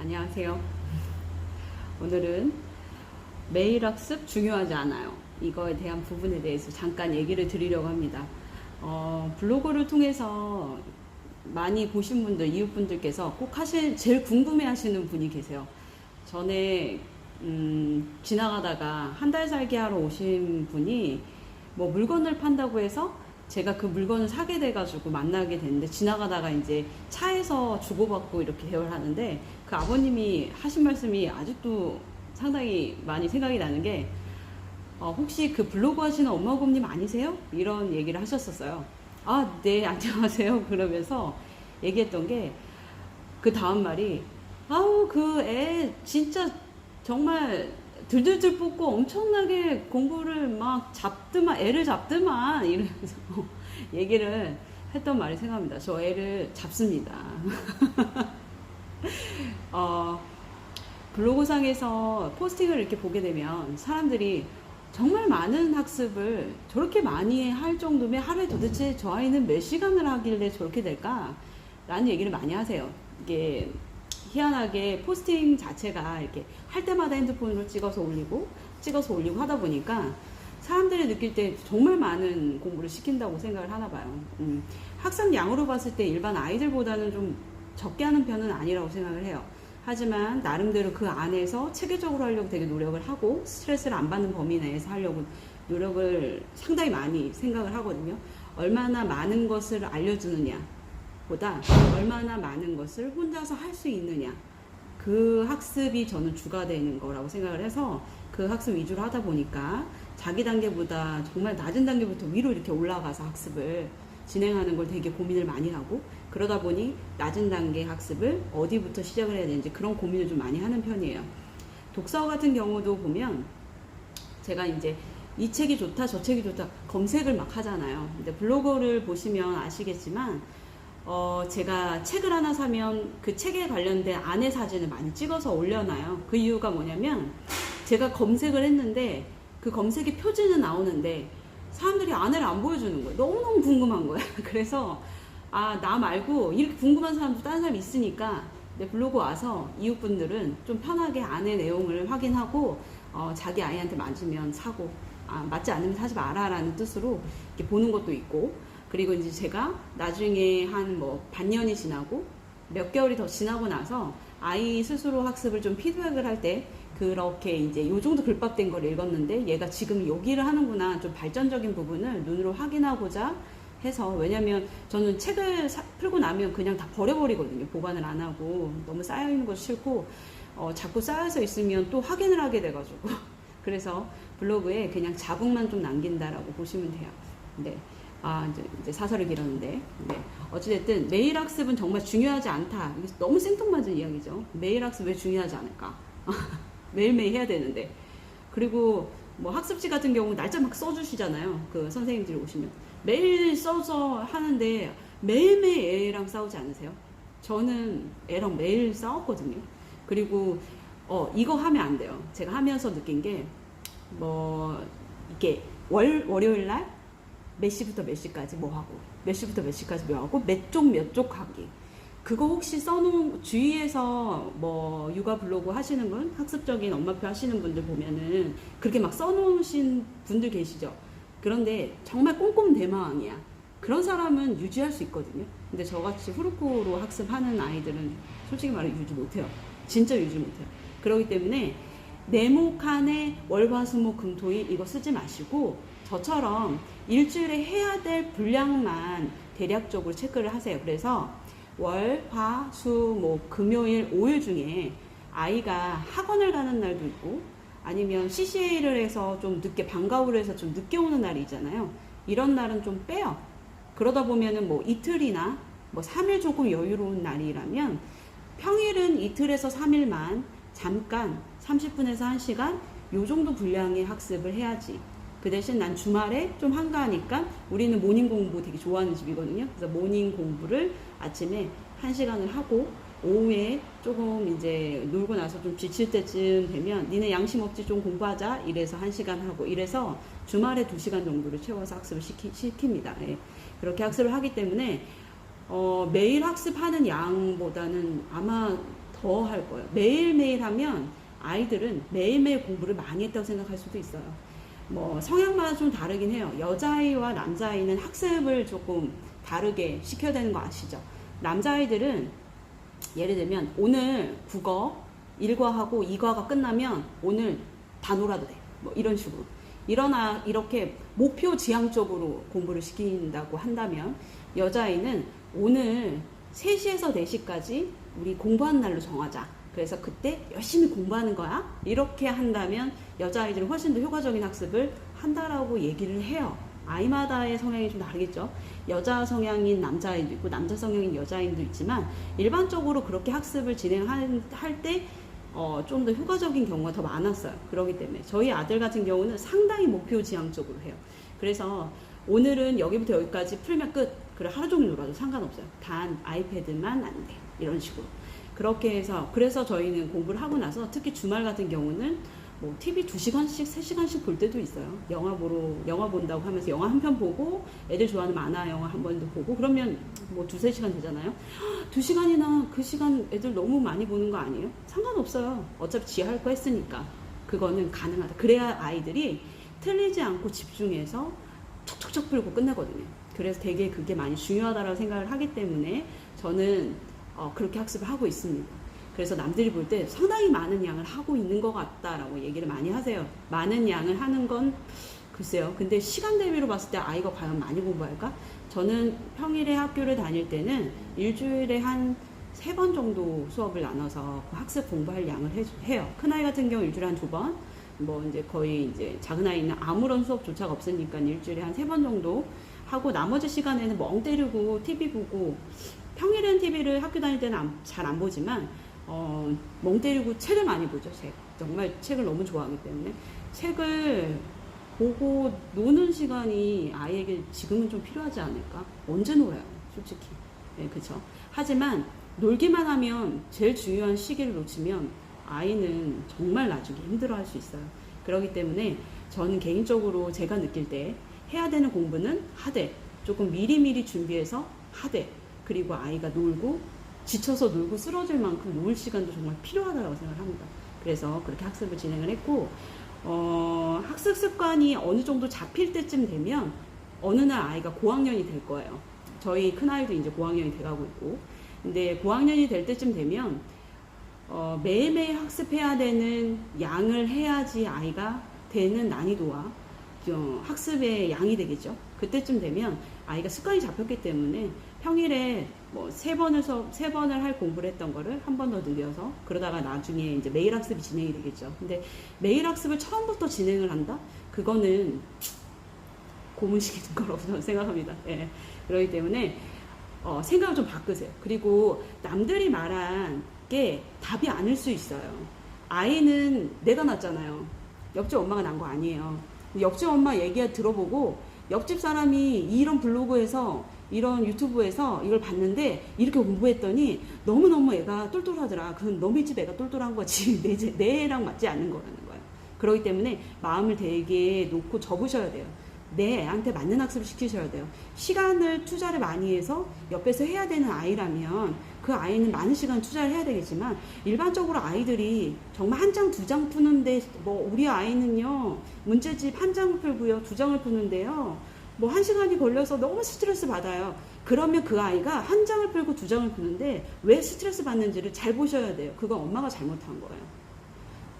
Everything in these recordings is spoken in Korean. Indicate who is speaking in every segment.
Speaker 1: 안녕하세요. 오늘은 매일 학습 중요하지 않아요. 이거에 대한 부분에 대해서 잠깐 얘기를 드리려고 합니다. 어, 블로그를 통해서 많이 보신 분들, 이웃분들께서 꼭 하실, 제일 궁금해 하시는 분이 계세요. 전에, 음, 지나가다가 한 달 살기 하러 오신 분이 뭐 물건을 판다고 해서 제가 그 물건을 사게 돼가지고 만나게 됐는데 지나가다가 이제 차에서 주고받고 이렇게 대화를 하는데 그 아버님이 하신 말씀이 아직도 상당히 많이 생각이 나는 게 어, 혹시 그 블로그 하시는 엄마곰님 아니세요? 이런 얘기를 하셨었어요. 아, 네, 안녕하세요. 그러면서 얘기했던 게 그 다음 말이 아우, 그 애 진짜 정말 들들들 뽑고 엄청나게 공부를 막 잡더만, 애를 잡더만 이러면서 얘기를 했던 말이 생각납니다. 저 애를 잡습니다. 어, 블로그상에서 포스팅을 이렇게 보게 되면 사람들이 정말 많은 학습을 저렇게 많이 할 정도면 하루에 도대체 저 아이는 몇 시간을 하길래 저렇게 될까? 라는 얘기를 많이 하세요. 이게 희한하게 포스팅 자체가 이렇게 할 때마다 핸드폰으로 찍어서 올리고 찍어서 올리고 하다 보니까 사람들이 느낄 때 정말 많은 공부를 시킨다고 생각을 하나 봐요. 음, 학습량으로 봤을 때 일반 아이들보다는 좀 적게 하는 편은 아니라고 생각을 해요. 하지만 나름대로 그 안에서 체계적으로 하려고 되게 노력을 하고 스트레스를 안 받는 범위 내에서 하려고 노력을 상당히 많이 생각을 하거든요. 얼마나 많은 것을 알려주느냐 보다 얼마나 많은 것을 혼자서 할 수 있느냐 그 학습이 저는 주가 되는 거라고 생각을 해서 그 학습 위주로 하다 보니까 자기 단계보다 정말 낮은 단계부터 위로 이렇게 올라가서 학습을 진행하는 걸 되게 고민을 많이 하고 그러다 보니 낮은 단계 학습을 어디부터 시작을 해야 되는지 그런 고민을 좀 많이 하는 편이에요. 독서 같은 경우도 보면 제가 이제 이 책이 좋다 저 책이 좋다 검색을 막 하잖아요. 근데 블로그를 보시면 아시겠지만 어, 제가 책을 하나 사면 그 책에 관련된 안의 사진을 많이 찍어서 올려놔요. 그 이유가 뭐냐면 제가 검색을 했는데 그 검색의 표지는 나오는데 사람들이 안을 안 보여주는 거예요. 너무너무 궁금한 거예요. 그래서 아, 나 말고 이렇게 궁금한 사람도 다른 사람이 있으니까 내 블로그 와서 이웃분들은 좀 편하게 안의 내용을 확인하고 어, 자기 아이한테 맞으면 사고 아, 맞지 않으면 사지 마라라는 뜻으로 이렇게 보는 것도 있고 그리고 이제 제가 나중에 한 뭐 반년이 지나고 몇 개월이 더 지나고 나서 아이 스스로 학습을 좀 피드백을 할 때 그렇게 이제 요 정도 글밥된 걸 읽었는데 얘가 지금 여기를 하는구나 좀 발전적인 부분을 눈으로 확인하고자 해서 왜냐면 저는 책을 사- 풀고 나면 그냥 다 버려버리거든요 보관을 안 하고 너무 쌓여 있는 거 싫고 어, 자꾸 쌓여서 있으면 또 확인을 하게 돼가지고 그래서 블로그에 그냥 자국만 좀 남긴다라고 보시면 돼요. 네. 아, 이제, 이제 사설을 길었는데. 네. 어찌됐든 매일 학습은 정말 중요하지 않다. 이게 너무 생뚱맞은 이야기죠. 매일 학습 왜 중요하지 않을까? 매일매일 해야 되는데. 그리고 뭐 학습지 같은 경우 날짜 막 써주시잖아요. 그 선생님들이 오시면. 매일 써서 하는데 매일매일 애랑 싸우지 않으세요? 저는 애랑 매일 싸웠거든요. 그리고 어, 이거 하면 안 돼요. 제가 하면서 느낀 게, 뭐, 이게 월, 월요일 날 몇 시부터 몇 시까지 뭐 하고, 몇 시부터 몇 시까지 뭐 하고, 몇 쪽 몇 쪽 하기. 그거 혹시 써놓은, 주위에서 뭐, 육아 블로그 하시는 분, 학습적인 엄마표 하시는 분들 보면은 그렇게 막 써놓으신 분들 계시죠? 그런데 정말 꼼꼼 대마왕이야. 그런 사람은 유지할 수 있거든요. 근데 저같이 후루쿠로 학습하는 아이들은 솔직히 말해 유지 못해요. 진짜 유지 못해요. 그렇기 때문에 네모 칸에 월화수목금토일 이거 쓰지 마시고 저처럼 일주일에 해야 될 분량만 대략적으로 체크를 하세요. 그래서 월, 화, 수, 목, 금요일, 5일 중에 아이가 학원을 가는 날도 있고 아니면 CCA를 해서 좀 늦게 방과후를 해서 좀 늦게 오는 날이 있잖아요. 이런 날은 좀 빼요. 그러다 보면은 뭐 이틀이나 뭐 3일 조금 여유로운 날이라면 평일은 이틀에서 3일만 잠깐 30분에서 1시간 요 정도 분량의 학습을 해야지. 그 대신 난 주말에 좀 한가하니까 우리는 모닝 공부 되게 좋아하는 집이거든요. 그래서 모닝 공부를 아침에 1시간을 하고 오후에 조금 이제 놀고 나서 좀 지칠 때쯤 되면 니네 양심 없지 좀 공부하자 이래서 1시간 하고 이래서 주말에 2시간 정도를 채워서 학습을 시키, 시킵니다. 예. 그렇게 학습을 하기 때문에 어, 매일 학습하는 양보다는 아마 더 할 거예요. 매일매일 하면 아이들은 매일매일 공부를 많이 했다고 생각할 수도 있어요. 뭐 성향마다 좀 다르긴 해요. 여자아이와 남자아이는 학습을 조금 다르게 시켜야 되는 거 아시죠? 남자아이들은 예를 들면 오늘 국어 1과하고 2과가 끝나면 오늘 다 놀아도 돼. 뭐 이런 식으로. 일어나 이렇게 목표 지향적으로 공부를 시킨다고 한다면 여자아이는 오늘 3시에서 4시까지 우리 공부하는 날로 정하자. 그래서 그때 열심히 공부하는 거야. 이렇게 한다면 여자아이들은 훨씬 더 효과적인 학습을 한다라고 얘기를 해요. 아이마다의 성향이 좀 다르겠죠. 여자 성향인 남자아이도 있고 남자 성향인 여자아이도 있지만 일반적으로 그렇게 학습을 진행할 때 어, 좀 더 효과적인 경우가 더 많았어요. 그렇기 때문에 저희 아들 같은 경우는 상당히 목표 지향적으로 해요. 그래서 오늘은 여기부터 여기까지 풀면 끝. 그래 하루 종일 놀아도 상관없어요. 단 아이패드만 안 돼. 이런 식으로. 그렇게 해서 그래서 저희는 공부를 하고 나서 특히 주말 같은 경우는 뭐 TV 2시간씩, 3시간씩 볼 때도 있어요. 영화 보러 영화 본다고 하면서 영화 한 편 보고 애들 좋아하는 만화 영화 한 번도 보고 그러면 뭐 두세 시간 되잖아요. 두 시간이나 그 시간 애들 너무 많이 보는 거 아니에요? 상관없어요. 어차피 지 할 거 했으니까. 그거는 가능하다. 그래야 아이들이 틀리지 않고 집중해서 척척척 풀고 끝내거든요. 그래서 되게 그게 많이 중요하다고 생각을 하기 때문에 저는 어, 그렇게 학습을 하고 있습니다. 그래서 남들이 볼 때 상당히 많은 양을 하고 있는 것 같다라고 얘기를 많이 하세요. 많은 양을 하는 건 글쎄요. 근데 시간 대비로 봤을 때 아이가 과연 많이 공부할까? 저는 평일에 학교를 다닐 때는 일주일에 한 세 번 정도 수업을 나눠서 그 학습 공부할 양을 해, 해요. 큰아이 같은 경우 일주일에 한 두 번, 뭐 이제 거의 이제 작은 아이는 아무런 수업조차가 없으니까 일주일에 한 세 번 정도 하고 나머지 시간에는 멍 때리고 TV 보고 평일엔 TV를 학교 다닐 때는 잘 안 보지만 어, 멍 때리고 책을 많이 보죠. 책. 정말 책을 너무 좋아하기 때문에 책을 보고 노는 시간이 아이에게 지금은 좀 필요하지 않을까? 언제 놀아요, 솔직히. 네, 그쵸. 하지만 놀기만 하면 제일 중요한 시기를 놓치면 아이는 정말 나중에 힘들어 할 수 있어요. 그렇기 때문에 저는 개인적으로 제가 느낄 때 해야 되는 공부는 하되 조금 미리미리 준비해서 하되 그리고 아이가 놀고 지쳐서 놀고 쓰러질 만큼 놀 시간도 정말 필요하다고 생각합니다. 그래서 그렇게 학습을 진행을 했고 어, 학습 습관이 어느 정도 잡힐 때쯤 되면 어느 날 아이가 고학년이 될 거예요. 저희 큰 아이도 이제 고학년이 돼가고 있고, 근데 고학년이 될 때쯤 되면 어, 매일매일 학습해야 되는 양을 해야지 아이가 되는 난이도와 어, 학습의 양이 되겠죠. 그때쯤 되면 아이가 습관이 잡혔기 때문에 평일에 뭐 세 번을 서, 세 번을 할 공부를 했던 거를 한 번 더 늘려서 그러다가 나중에 이제 매일 학습이 진행이 되겠죠. 근데 매일 학습을 처음부터 진행을 한다? 그거는 고문시키는 거라고 생각합니다. 예. 그렇기 때문에 어, 생각을 좀 바꾸세요. 그리고 남들이 말한 게 답이 아닐 수 있어요. 아이는 내가 낳았잖아요. 옆집 엄마가 낳은 거 아니에요. 옆집 엄마 얘기 들어보고 옆집 사람이 이런 블로그에서 이런 유튜브에서 이걸 봤는데 이렇게 공부했더니 너무너무 애가 똘똘하더라. 그건 너희 집 애가 똘똘한 거지. 내, 제- 내 애랑 맞지 않는 거라는 거예요. 그렇기 때문에 마음을 되게 놓고 접으셔야 돼요. 내 애한테 맞는 학습을 시키셔야 돼요. 시간을 투자를 많이 해서 옆에서 해야 되는 아이라면 그 아이는 많은 시간 투자를 해야 되겠지만 일반적으로 아이들이 정말 한 장 두 장 푸는데 뭐 우리 아이는요 문제집 한 장을 풀고요 두 장을 푸는데요 뭐 한 시간이 걸려서 너무 스트레스 받아요. 그러면 그 아이가 한 장을 풀고 두 장을 푸는데 왜 스트레스 받는지를 잘 보셔야 돼요. 그건 엄마가 잘못한 거예요.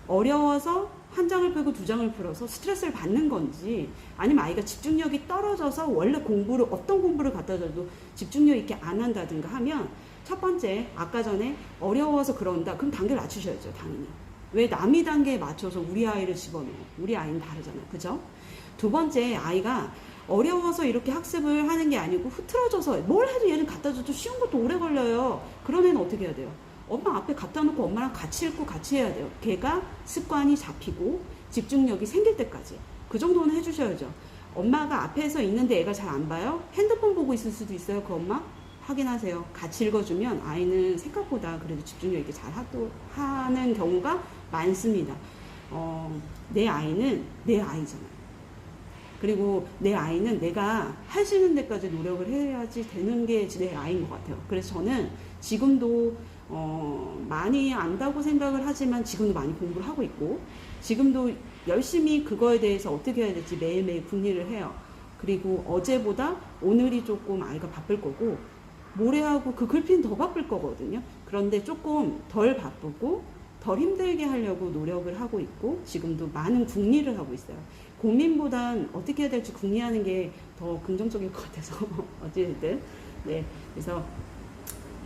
Speaker 1: 어려워서 한 장을 풀고 두 장을 풀어서 스트레스를 받는 건지 아니면 아이가 집중력이 떨어져서 원래 공부를 어떤 공부를 갖다 줘도 집중력 있게 안 한다든가 하면 첫 번째 아까 전에 어려워서 그런다 그럼 단계를 낮추셔야죠 당연히 왜 남이 단계에 맞춰서 우리 아이를 집어넣어 우리 아이는 다르잖아요 그죠 두 번째 아이가 어려워서 이렇게 학습을 하는 게 아니고 흐트러져서 뭘 해도 얘는 갖다 줘도 쉬운 것도 오래 걸려요 그런 애는 어떻게 해야 돼요 엄마 앞에 갖다 놓고 엄마랑 같이 읽고 같이 해야 돼요. 걔가 습관이 잡히고 집중력이 생길 때까지. 그 정도는 해주셔야죠. 엄마가 앞에서 있는데 애가 잘 안 봐요? 핸드폰 보고 있을 수도 있어요. 그 엄마? 확인하세요. 같이 읽어주면 아이는 생각보다 그래도 집중력 있게 잘 하도, 하는 경우가 많습니다. 어, 내 아이는 내 아이잖아요. 그리고 내 아이는 내가 할 수 있는 데까지 노력을 해야지 되는 게 내 아이인 것 같아요. 그래서 저는 지금도 어, 많이 안다고 생각을 하지만 지금도 많이 공부를 하고 있고 지금도 열심히 그거에 대해서 어떻게 해야 될지 매일매일 궁리를 해요. 그리고 어제보다 오늘이 조금 아이가 바쁠 거고 모레하고 그 글피는 더 바쁠 거거든요. 그런데 조금 덜 바쁘고 덜 힘들게 하려고 노력을 하고 있고 지금도 많은 궁리를 하고 있어요. 고민보단 어떻게 해야 될지 궁리하는 게 더 긍정적일 것 같아서 어쨌든 네 그래서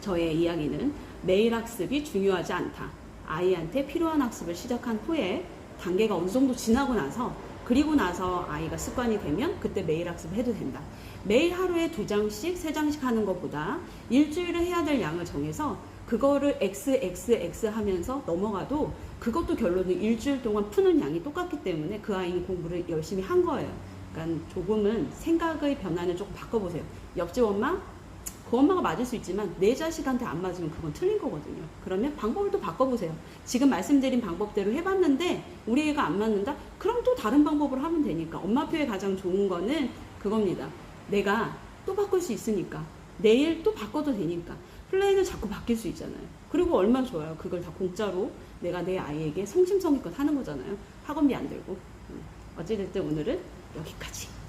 Speaker 1: 저의 이야기는 매일 학습이 중요하지 않다. 아이한테 필요한 학습을 시작한 후에 단계가 어느 정도 지나고 나서 그리고 나서 아이가 습관이 되면 그때 매일 학습을 해도 된다. 매일 하루에 두 장씩, 세 장씩 하는 것보다 일주일에 해야 될 양을 정해서 그거를 X, X, X 하면서 넘어가도 그것도 결론은 일주일 동안 푸는 양이 똑같기 때문에 그 아이는 공부를 열심히 한 거예요. 그러니까 조금은 생각의 변화는 조금 바꿔보세요. 옆집 엄마, 그 엄마가 맞을 수 있지만 내 자식한테 안 맞으면 그건 틀린 거거든요. 그러면 방법을 또 바꿔보세요. 지금 말씀드린 방법대로 해봤는데 우리 애가 안 맞는다? 그럼 또 다른 방법으로 하면 되니까 엄마표의 가장 좋은 거는 그겁니다. 내가 또 바꿀 수 있으니까 내일 또 바꿔도 되니까 플레이는 자꾸 바뀔 수 있잖아요. 그리고 얼마나 좋아요. 그걸 다 공짜로 내가 내 아이에게 성심성의껏 하는 거잖아요. 학원비 안 들고. 음. 어찌됐든 오늘은 여기까지.